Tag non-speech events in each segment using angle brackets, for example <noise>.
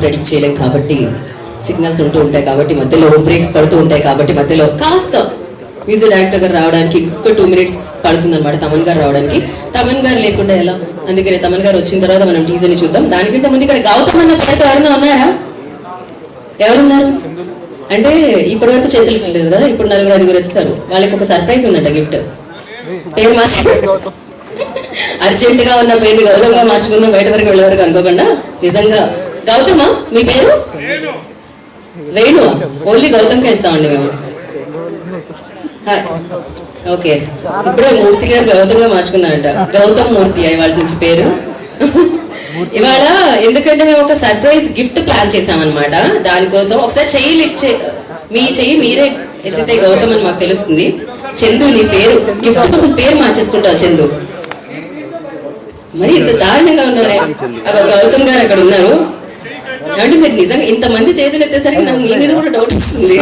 Predict చేయలేం కాబట్టి signals ఉంటూ ఉంటాయి కాబట్టి మధ్యలో బ్రేక్స్ పడుతూ ఉంటాయి కాబట్టి మధ్యలో కాస్త మ్యూజిక్ డైరెక్టర్ గారు రావడానికి ఇంకొక టూ మినిట్స్ పడుతుంది అనమాట తమన్ గారు రావడానికి. తమన్ గారు లేకుండా ఎలా? అందుకని తమన్ గారు వచ్చిన తర్వాత మనం టీజర్ని చూద్దాం. దానికంటే ముందు ఇక్కడ గౌతమ్ అన్న పేరుతో ఎవరైనా ఉన్నారా? ఎవరున్నారు? అంటే ఇప్పటి వరకు చేతులు లేదు కదా? ఇప్పుడు నలుగురు ఐదుగురు ఎత్తుతారు. వాళ్ళకి ఒక సర్ప్రైజ్ ఉందంట గిఫ్ట్ పేరు మార్చి అర్జెంట్ <laughs> గా ఉన్న పేరు గౌతమ్గా మార్చుకుందాం బయట వరకు వెళ్ళే వరకు అనుకోకుండా నిజంగా గౌతమా మీ పేరు? వేణు ఓన్లీ గౌతమ్కే ఇస్తామండి మేము. ఓకే. ఇప్పుడే మూర్తి గారు గౌతమ్గా మార్చుకున్నారంట. గౌతమ్ మూర్తి ఇవాళ నుంచి పేరు. ఇవాళ ఎందుకంటే మేము ఒక సర్ప్రైజ్ గిఫ్ట్ ప్లాన్ చేసామన్నమాట దానికోసం ఒకసారి చెయ్యి లిఫ్ట్ చే మీ చెయ్యి మీరే ఎత్తితే గౌతమ్ అని మాకు తెలుస్తుంది. చందు నీ పేరు. గిఫ్ట్ కోసం పేరు మార్చేసుకుంటావు చందు. మరి ఇంత దారుణంగా ఉన్నారే. అక్కడ గౌతమ్ గారు అక్కడ ఉన్నారు. అంటే మీరు నిజంగా ఇంతమంది చేతులు ఎత్తేసరికి నాకు మీ మీద కూడా డౌట్ వస్తుంది.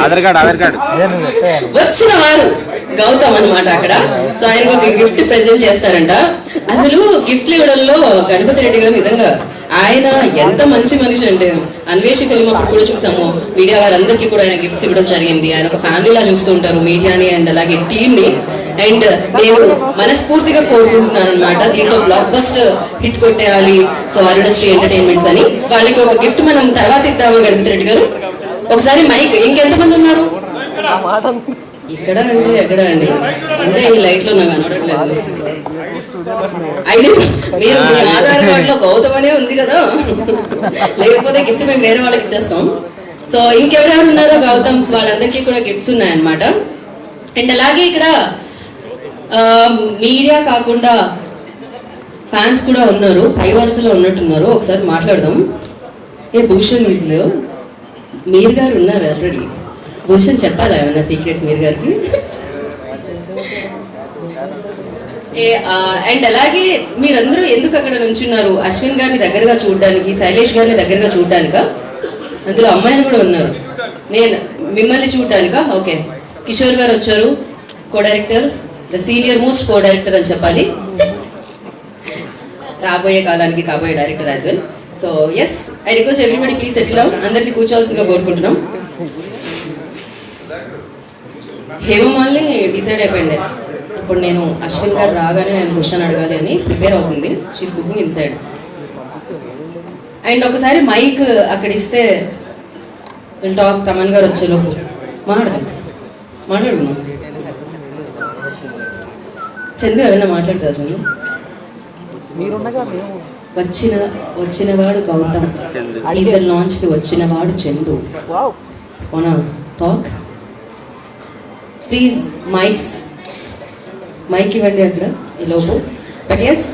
వచ్చిన వారు గౌతమ్ అన్నమాట అక్కడ. సో ఆయనకు ఒక గిఫ్ట్ ప్రెజెంట్ చేస్తారంట. అసలు గిఫ్ట్లు ఇవ్వడంలో గణపతి రెడ్డి గారు నిజంగా ఆయన ఎంత మంచి మనిషి అంటే అన్వేషి ఫిల్మ్ అప్పుడు కూడా చూసాము. మీడియా వారందరికీ కూడా ఆయన గిఫ్ట్స్ ఇవ్వడం జరిగింది. ఆయన ఒక ఫ్యామిలీలా చూస్తూ ఉంటారు మీడియాని అండ్ అలాగే టీమ్ని. అండ్ నేను మనస్ఫూర్తిగా కోరుకుంటున్నాను అనమాట దీంట్లో బ్లాక్ బస్టర్ హిట్ కొట్టేయాలి. సో అరుణశ్రీ ఎంటర్టైన్మెంట్స్ అని. వాళ్ళకి ఒక గిఫ్ట్ మనం తర్వాత ఇద్దాము గణపతి రెడ్డి గారు. ఒకసారి మైక్ ఇంకెంతమంది ఉన్నారు? ఇక్కడ అంటే ఎక్కడ అండి? అంటే ఈ లైట్లో నాకు కనబడట్లేదు. అయితే మీరు మీ ఆధార్ కార్డ్లో గౌతమ్ అనే ఉంది కదా. లేకపోతే గిఫ్ట్ మేము వేరే వాళ్ళకి ఇచ్చేస్తాం. సో ఇంకెవరెవరు ఉన్నారో గౌతమ్స్ వాళ్ళందరికీ కూడా గిఫ్ట్స్ ఉన్నాయన్నమాట. అండ్ అలాగే ఇక్కడ మీడియా కాకుండా ఫ్యాన్స్ కూడా ఉన్నారు పై వరుసలో ఉన్నట్టున్నారు. ఒకసారి మాట్లాడదాం. ఏ భూషణ్ విజులు మీరు గారు ఉన్నారు ఆల్రెడీ భూషణ్ చెప్పాలా ఏమన్నా సీక్రెట్స్ మీరు గారికి? అండ్ అలాగే మీరందరూ ఎందుకు అక్కడ నుంచున్నారు? అశ్విన్ గారిని దగ్గరగా చూడడానికి శైలేష్ గారిని దగ్గరగా చూడడానిక? అందులో అమ్మాయిలు కూడా ఉన్నారు. నేను మిమ్మల్ని చూడడానిక? ఓకే. కిషోర్ గారు వచ్చారు co director the senior most co director అని చెప్పాలి. రాబోయే కాలానికి కాబోయే director as well so yes I request everybody please settle out అందరినీ కూర్చోవాల్సిందిగా కోరుకుంటున్నాం. హేమమాల్ని డిసైడ్ అయిపోయింది. ఇప్పుడు నేను అశ్విన్ గారు రాగానే నేను క్వశ్చన్ అడగాలి అని ప్రిపేర్ అవుతుంది. She's cooking inside and ఒకసారి మైక్ అక్కడ ఇస్తే విల్ టాక్ తమన్ గారు వచ్చేలోపు మాట్లాడదాం. మాట్లాడుకుందాం. చందు ఏమైనా మాట్లాడతావు చందు? వచ్చిన వచ్చినవాడు గౌతమ్. టీజర్ లాంచ్కి వచ్చినవాడు చందు. ఓనా టాక్ ప్లీజ్ మైక్స్ మైక్ ఇవ్వండి అక్కడ ఈ లోపు. బట్ ఎస్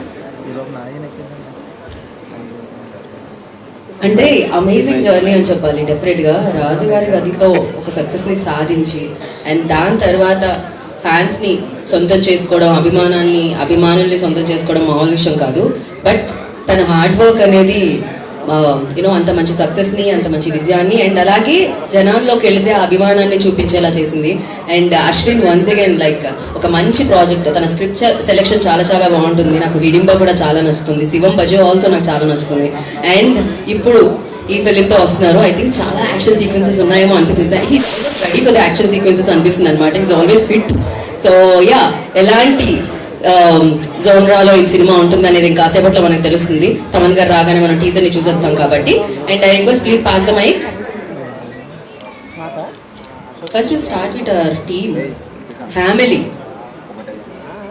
అంటే అమేజింగ్ జర్నీ అని చెప్పాలి డెఫినెట్గా. రాజు గారి గదితో ఒక సక్సెస్ని సాధించి అండ్ దాని తర్వాత ఫ్యాన్స్ని సొంతం చేసుకోవడం అభిమానాన్ని అభిమానుల్ని సొంతం చేసుకోవడం మామూలు విషయం కాదు. బట్ తన హార్డ్ వర్క్ అనేది యూనో అంత మంచి సక్సెస్ని అంత మంచి విజయాన్ని అండ్ అలాగే జనాల్లోకి వెళితే ఆ అభిమానాన్ని చూపించేలా చేసింది. And Ashwin once again like ఒక మంచి ప్రాజెక్ట్. తన స్క్రిప్ట్ సెలెక్షన్ చాలా చాలా బాగుంటుంది. నాకు విడింబ కూడా చాలా నచ్చుతుంది. శివం బజే ఆల్సో నాకు చాలా నచ్చుతుంది. అండ్ ఇప్పుడు ఈ ఫిలింతో వస్తున్నారు. ఐ థింక్ చాలా యాక్షన్ సీక్వెన్సెస్ ఉన్నాయేమో అనిపిస్తుంది. He's ready for the action sequences అనిపిస్తుంది అనమాట is always fit so ya ఎలాంటి um, జోన్రాలో ఈ సినిమా ఉంటుంది అనేది కాసేపట్లో మనకు తెలుస్తుంది. తమన్ గారు రాగానే మనం టీజర్ని చూసేస్తాం కాబట్టి. And I request please pass the mike first will start with our team family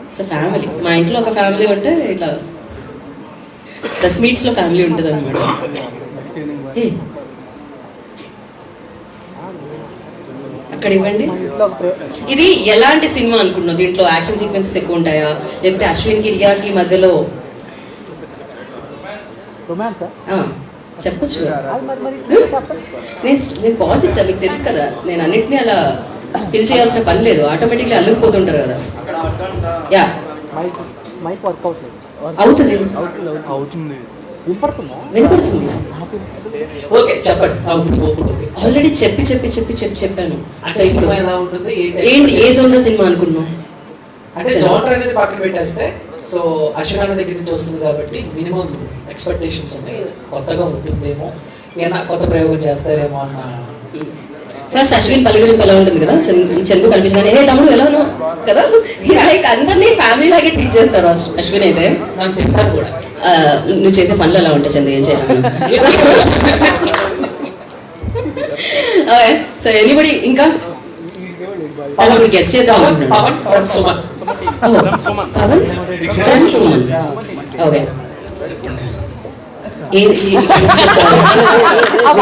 it's family మా ఇంట్లో ఒక ఫ్యామిలీ ఉంటే ఇట్లా ప్రెస్ మీట్స్లో ఫ్యామిలీ ఉంటుంది అనమాట అక్కడ ఇవ్వండి ఇది ఎలాంటి సినిమా అనుకుంటున్నావు? దీంట్లో యాక్షన్ సీక్వెన్సెస్ ఎక్కువ ఉంటాయా లేకపోతే అశ్విన్కి రియాకి మధ్యలో చెప్పొచ్చు. నేను నేను పాజ్ ఇచ్చా మీకు తెలుసు కదా. నేను అన్నిటినీ అలా ఫిల్ చేయాల్సిన పని లేదు. ఆటోమేటిక్లీ అల్లుకుపోతుంటారు కదా. యా. మైక్ మైక్ వర్క్ అవుతుంది అవుతుంది. అవుతుంది. వినపడుతుందా? ఓకే చెప్పండి. ఆల్రెడీ చెప్పి చెప్పి చెప్పి చెప్పి చెప్పాను. ఏంటి? ఏ జోన్లో సినిమా అనుకున్నావు? అంటే జానర్ అనేది పక్కన పెట్టేస్తే సో అశ్వనాథ దగ్గర నుంచి వస్తుంది కాబట్టి మినిమం ఎక్స్పెక్టేషన్స్ ఉన్నాయి. కొత్తగా ఉంటుందేమో ఏమన్నా కొత్త ప్రయోగం చేస్తారేమో అన్న ఫస్ట్ అశ్విన్ పల్లెగూడెం ఎలా ఉంటుంది కదా? చందు- కనిపించిన ఏ తమ్ముడు ఎలా ఉన్నావు? కదా? లైక్ అందరినీ ఫ్యామిలీ లాగే ట్రీట్ చేస్తారు అశ్- అశ్విన్ అయితే. నన్ను తింటారు కూడా. నువ్వు చేసే పనులు ఎలా ఉంటాయి చందు ఏం చేయాలి సో ఎనీబడి ఇంకా? పవన్ గెస్ట్ చేద్దాం పవన్ అనుకుంటున్నాను పవన్ ఫ్రమ్ సుమన్ ఓ, పవన్ ఫ్రమ్ సుమన్ ఓకే?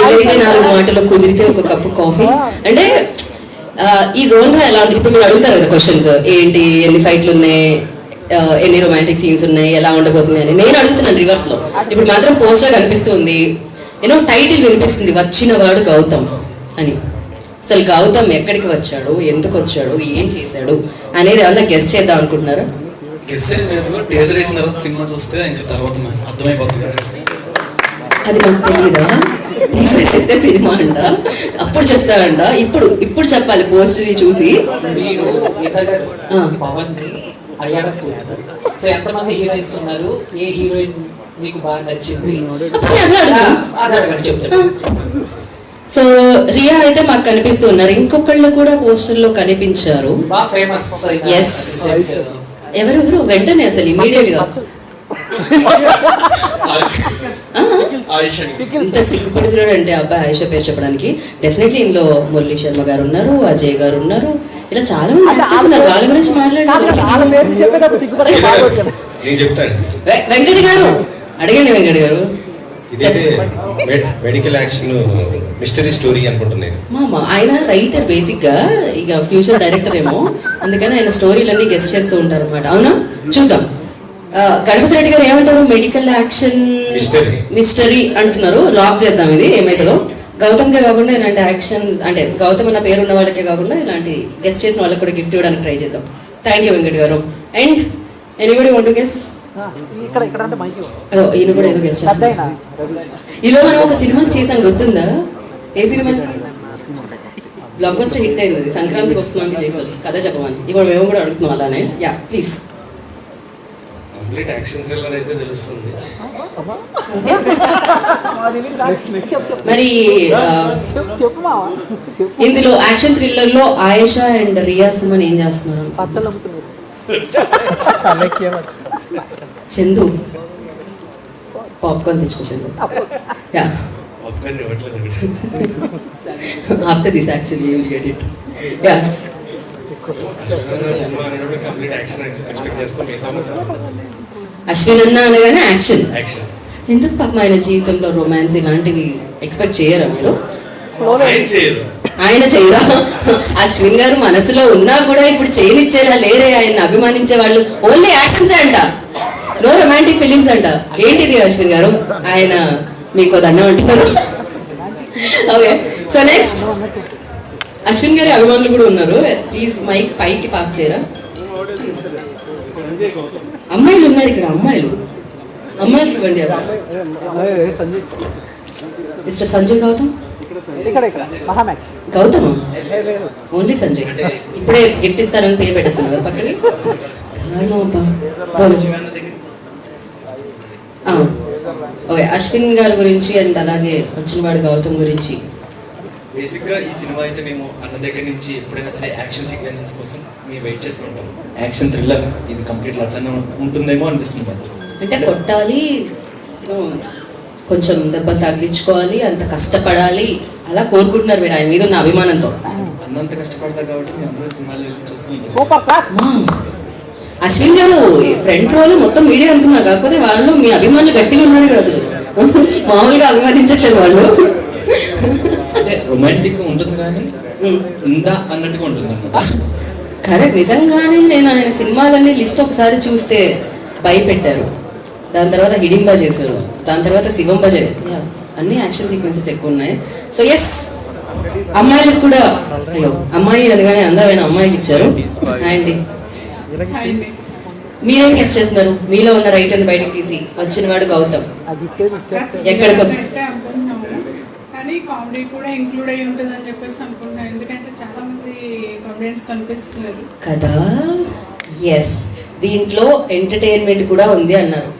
ఏదైతే నాలుగు మాటలు కుదిరితే ఒక కప్పు కాఫీ. అంటే ఈ జోన్లో ఎలా ఉంటుంది? ఇప్పుడు మీరు అడుగుతారు కదా క్వశ్చన్స్ ఏంటి ఎన్ని ఫైట్లు ఉన్నాయి? ఎన్ని రొమాంటిక్ సీన్స్ ఉన్నాయి ఎలా ఉండబోతుంది అని. నేను అడుగుతున్నాను రివర్స్లో. ఇప్పుడు మాత్రం పోస్టర్ కనిపిస్తుంది. ఏదో టైటిల్ వినిపిస్తుంది వచ్చిన వాడు గౌతమ్ అని. అసలు గౌతమ్ ఎక్కడికి వచ్చాడు ఎందుకు వచ్చాడు ఏం చేశాడు అనేది ఏమన్నా గెస్ట్ చేద్దాం అనుకుంటున్నారా? గెస్ ఏం లేదు. టేజర్ వేసిన తర్వాత సినిమా చూస్తే ఇంకా తర్వాత అర్థమైపోతుంది. అది మాకు తెలియదా తీసేస్తే సినిమా అంట? అప్పుడు చెప్తాడంట ఇప్పుడు ఇప్పుడు చెప్పాలి పోస్టర్ చూసి. మీరు. పవన్ ని అయ్యాడకూడదు సో ఎంతమంది హీరోయిన్స్ ఉన్నారు? ఏ హీరోయిన్ మీకు బాగా నచ్చింది? <laughs> అది అడగండి చెప్తాను. సో రియా అయితే మాకు కనిపిస్తూ ఉన్నారు. ఇంకొకళ్ళు కూడా పోస్టర్లో కనిపించారు. బాగా ఫేమస్ Yes. ఎవరెవరు? వెంటనే అసలు ఇమీడియట్గా. ఇంత సిగ్గుపడుతున్నాడు అంటే అబ్బాయి ఆయుష పేరు చెప్పడానికి. డెఫినెట్లీ ఇందులో మురళీ శర్మ గారు ఉన్నారు అజయ్ గారు ఉన్నారు. ఇలా చాలా మంది ఉన్నారు. వాళ్ళ గురించి మాట్లాడారు వెంకట్ గారు అడగండి వెంకట్ గారు. మెడికల్ యాక్షన్ మిస్టరీ స్టోరీ అనుకుంటున్నాను. మామ ఆయన రైటర్ బేసిక్గా ఇక ఫ్యూచర్ డైరెక్టర్ ఏమో. అందుకని ఆయన స్టోరీలన్నీ గెస్ట్ చేస్తూ ఉంటారు అనమాట అవునా? చూద్దాం. గణపతి రెడ్డి గారు ఏమంటారు? Medical action. మిస్టరీ అంటున్నారు. లాక్ చేద్దాం ఇది ఏమైతుందో. గౌతమ్ కే కాకుండా ఇలాంటి యాక్షన్ అంటే గౌతమ్ అన్న పేరు ఉన్న వాళ్ళకే కాకుండా ఇలాంటి గెస్ట్ చేసిన వాళ్ళకి కూడా గిఫ్ట్ ఇవ్వడానికి ట్రై చేద్దాం. థ్యాంక్ యూ వెంకట్ గారు. అండ్ ఎనీబడి వాంట్ గెస్ ఇక్కడ ఇక్కడ అంటే మైకి అదో ఈయన కూడా ఏదో గెస్ట్ చేస్తారు ఇలా మనం ఒక సినిమా చేసాం గుర్తుందా? ఏ సినిమా? బ్లాక్ బస్టర్ హిట్ అయింది. సంక్రాంతికి వస్తున్నానికి చేశారు. కథ చెప్పమని. ఇప్పుడు మేము కూడా అడుగుతున్నాం అలానే. Ya please complete action thriller అయితే తెలుస్తుంది. మరి ఇందులో యాక్షన్ థ్రిల్లర్లో ఆయేషా అండ్ రియా సుమన్ ఏం చేస్తున్నారు? చందు. పాప్కార్న్ తెచ్చుకో చందు. ఇవ్వట్లేదు. After this actually you will get it ya. Ashwin అన్న అనగానే యాక్షన్. యాక్షన్ ఎందుకు పాపం ఆయన జీవితంలో రొమాన్స్ ఇలాంటివి ఎక్స్పెక్ట్ చేయరా మీరు? ఆయన చేయదు ఆయన చేయరా? అశ్విన్ గారు మనసులో ఉన్నా కూడా ఇప్పుడు చేయనిచ్చేలా లేరే ఆయన అభిమానించే వాళ్ళు. ఓన్లీ యాక్షన్స్ అంట. నో రొమాంటిక్ ఫిలిమ్స్ అంట. ఏంటిది అశ్విన్ గారు? ఆయన మీకు దండం అంటున్నారు. ఓకే సో నెక్స్ట్ అశ్విన్ గారి అభిమానులు కూడా ఉన్నారు. ప్లీజ్ మైక్ పైకి పాస్ చేయరా? అమ్మాయిలు ఉన్నారు ఇక్కడ అమ్మాయిలు. అమ్మాయిలకి ఇవ్వండి మిస్టర్ సంజయ్ గౌతమ్? గౌతమ్? ఓన్లీ సంజయ్. ఇప్పుడే గిఫ్ట్ ఇస్తారని పేరు పెట్టేస్తున్నారు కదా పక్కన ఓకే అశ్విన్ గారి గురించి అండ్ అలాగే వచ్చిన వాడు గౌతమ్ గురించి. బేసిక్గా ఈ సినిమా అయితే మేము అన్న దగ్గర నుంచి ఎప్పుడైనా సరే యాక్షన్ సీక్వెన్సెస్ కోసం మేము వెయిట్ చేస్తుంటాం. యాక్షన్ థ్రిల్లర్ ఇది కంప్లీట్ అట్లనే ఉంటుందేమో అనిపిస్తుంది మాకు. అంటే కొట్టాలి కొంచెం దెబ్బలు తగిలించుకోవాలి అంత కష్టపడాలి అలా కోరుకుంటున్నారు మీరు ఆయన మీద ఉన్న అభిమానంతో. అన్నంత కష్టపడతారు కాబట్టి మేము అందరూ సినిమాలు చూస్తున్నాం అశ్విన్ గారు ఫ్రంట్ రోల్ మొత్తం మీడియా అనుకున్నా కాకపోతే వాళ్ళు మీ అభిమానులు గట్టిగా ఉన్నారు ఇక్కడ అసలు. మామూలుగా అభిమానించట్లేదు వాళ్ళు. రొమాంటిక్ ఉంటుంది కానీ. ఉందా అన్నట్టుగా ఉంటుంది కరెక్ట్. నిజంగానే నేను ఆయన సినిమాలన్నీ లిస్ట్ ఒకసారి చూస్తే భయపెట్టారు. దాని తర్వాత హిడింబా చేశారు. దాని తర్వాత శివంబ అన్ని యాక్షన్ సీక్వెన్సెస్ ఎక్కువ ఉన్నాయి. సో ఎస్ అమ్మాయిలకు కూడా అయ్యో అమ్మాయి అనగానే అందమైన అమ్మాయికి ఇచ్చారు. అండ్. మీరేం గెస్ట్ చేస్తున్నారు? మీలో ఉన్న రైట్ అని బయటకు తీసి వచ్చిన వాడు గౌతమ్ ఎక్కడికి వచ్చి అయితే అనుకుంటున్నాము కానీ కామెడీ కూడా ఇంక్లూడ్ అయి ఉంటుంది అని చెప్పేసి అనుకుంటున్నాను ఎందుకంటే చాలా మంది కామెడియన్స్ కనిపిస్తున్నారు. కదా? ఎస్ దీంట్లో ఎంటర్టైన్మెంట్ కూడా ఉంది అన్నారు.